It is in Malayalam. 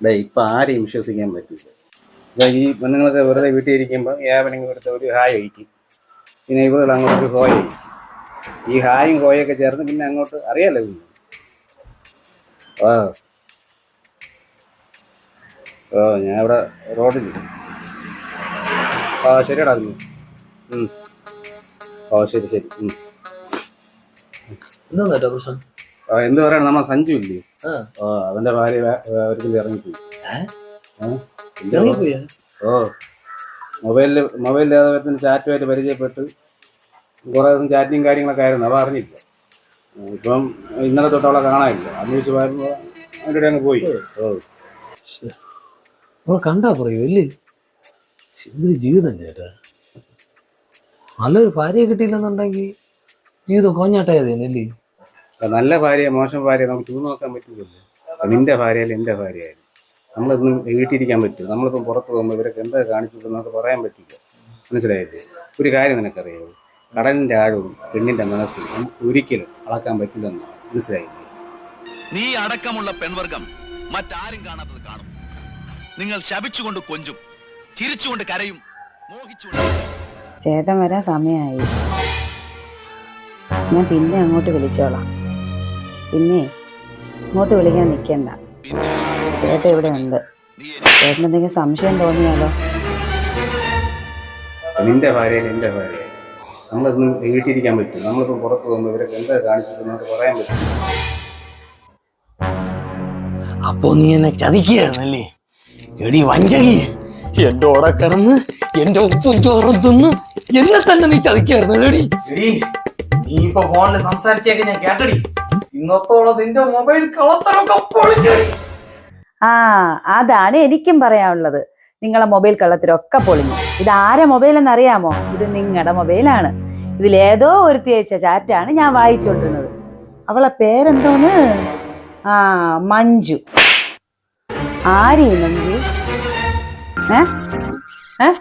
ഡേ ഇപ്പം ആരെയും വിശ്വസിക്കാൻ പറ്റില്ല. അപ്പോൾ ഈ പെണ്ണുങ്ങളൊക്കെ വെറുതെ വീട്ടിൽ ഇരിക്കുമ്പോൾ ഏവനെങ്കിലും എടുത്ത് ഒരു ഹായ് ഒഴിക്കും. പിന്നെ ഇവിടെ അങ്ങോട്ട് ഒരു ഹോയ് ഒഴിക്കും. ഈ ഹായും ഹോയൊക്കെ ചേർന്ന് പിന്നെ അങ്ങോട്ട് അറിയാലോ പിന്നെ ആ. ഓ ഞാൻ ഇവിടെ റോഡിൽ ആ ശരിയടാ അതിന്. ഓ ശരി ശരി. എന്താ പ്രശ്നം എന്ത് പറയണം നമ്മൾ സഞ്ജു ഇല്ലേ? ഓ അവന്റെ ഭാര്യ ഒരിക്കലും ഇറങ്ങിപ്പോയി. ഇറങ്ങിപ്പോയാ? ഓ. മൊബൈലിൽ മൊബൈലിൽ ഏതൊരു ചാറ്റുമായിട്ട് പരിചയപ്പെട്ട്. കുറേ ദിവസം ചാറ്റിങ് കാര്യങ്ങളൊക്കെ ആയിരുന്നു അവ അറിഞ്ഞില്ല. ഇപ്പം ഇന്നലെ തൊട്ട് അവളെ കാണാനില്ല. അന്വേഷിച്ച് വരുമ്പോൾ അതിന്റെ അങ്ങ് പോയി. ഓ. അവളെ കണ്ടാ പറയൂ അല്ലേ? ശ്ശെ, എന്തൊരു ജീവിതം ചേട്ടാ. നല്ലൊരു ഭാര്യയെ കിട്ടിയില്ലെന്നുണ്ടെങ്കിൽ ജീവിതം കോഞ്ഞാട്ടായതേനല്ലേ? നല്ല ഭാര്യ മോശം ഭാര്യ നമുക്ക് ചൂന്ന് നോക്കാൻ പറ്റില്ലല്ലോ നിന്റെ ഭാര്യയായാലും എന്റെ ഭാര്യയായാലും നമ്മളിപ്പം വീട്ടിരിക്കാൻ പറ്റും നമ്മളിപ്പം പുറത്ത് പോകുമ്പോൾ ഇവരൊക്കെ എന്താ കാണിച്ചിട്ട് നമുക്ക് പറയാൻ പറ്റില്ല. മനസ്സിലായില്ലേ? ഒരു കാര്യം നിനക്കറിയാമോ കടലിന്റെ ആഴവും പെണ്ണിന്റെ മനസ്സും നമുക്ക് ഒരിക്കലും അളക്കാൻ പറ്റില്ലെന്നാണ്. മനസ്സിലായില്ലേ? നീ അടക്കമുള്ള പെൺവർഗം മറ്റാരും കാണാത്തത് കാണും. നിങ്ങൾ ശപിച്ചുകൊണ്ട് കൊഞ്ചും ചിരിച്ചുകൊണ്ട് കരയും മോഹിച്ചുകൊണ്ട് ചേട്ടൻ വരാൻ സമയമായി ഞാൻ പിന്നെ അങ്ങോട്ട് വിളിച്ചോളാം. പിന്നെ ഇങ്ങോട്ട് വിളിക്കാൻ നിൽക്കണ്ട പിന്നെ ചേട്ടൻ ഇവിടെ ഉണ്ട്. ചേട്ടൻ എന്തെങ്കിലും സംശയം തോന്നിയാലോ? നിന്റെ ഭാര്യ നിന്റെ ഭാര്യ നമ്മളിപ്പം വീട്ടിരിക്കാൻ പറ്റും നമ്മളിപ്പം പുറത്ത് പോകുമ്പോൾ ഇവരൊക്കെ എന്താ കാണിച്ചിട്ട് നമുക്ക് പറയാൻ പറ്റും അപ്പോ നീ എന്നെ ചതിക്കുകയായിരുന്നല്ലേ എടി വഞ്ചകി എന്റെ ഓടെ കിടന്ന് എന്റെ ഉപ്പും ചോറും തിന്ന് എന്നെ തന്നെ നീ ചതിക്കായിരുന്നു എടി നീ ഇപ്പൊ ഫോണിൽ സംസാരിച്ചേക്ക് ഞാൻ കേട്ടടി. നിന്റെ മൊബൈൽ കളത്തരൊക്കെ ആ അതാണ് എനിക്കും പറയാനുള്ളത്. നിങ്ങളെ മൊബൈൽ കള്ളത്തിലൊക്കെ പൊളിഞ്ഞു. ഇത് ആരെ മൊബൈൽ എന്നറിയാമോ? ഇത് നിങ്ങളുടെ മൊബൈലാണ്. ഇതിൽ ഇതിലേതോ ഒരുത്തി അയച്ച ചാറ്റാണ് ഞാൻ വായിച്ചുകൊണ്ടിരുന്നത് അവളെ പേരെന്തോന്ന്? ആ മഞ്ജു. ആരീ മഞ്ജു? ഏ? ഏ?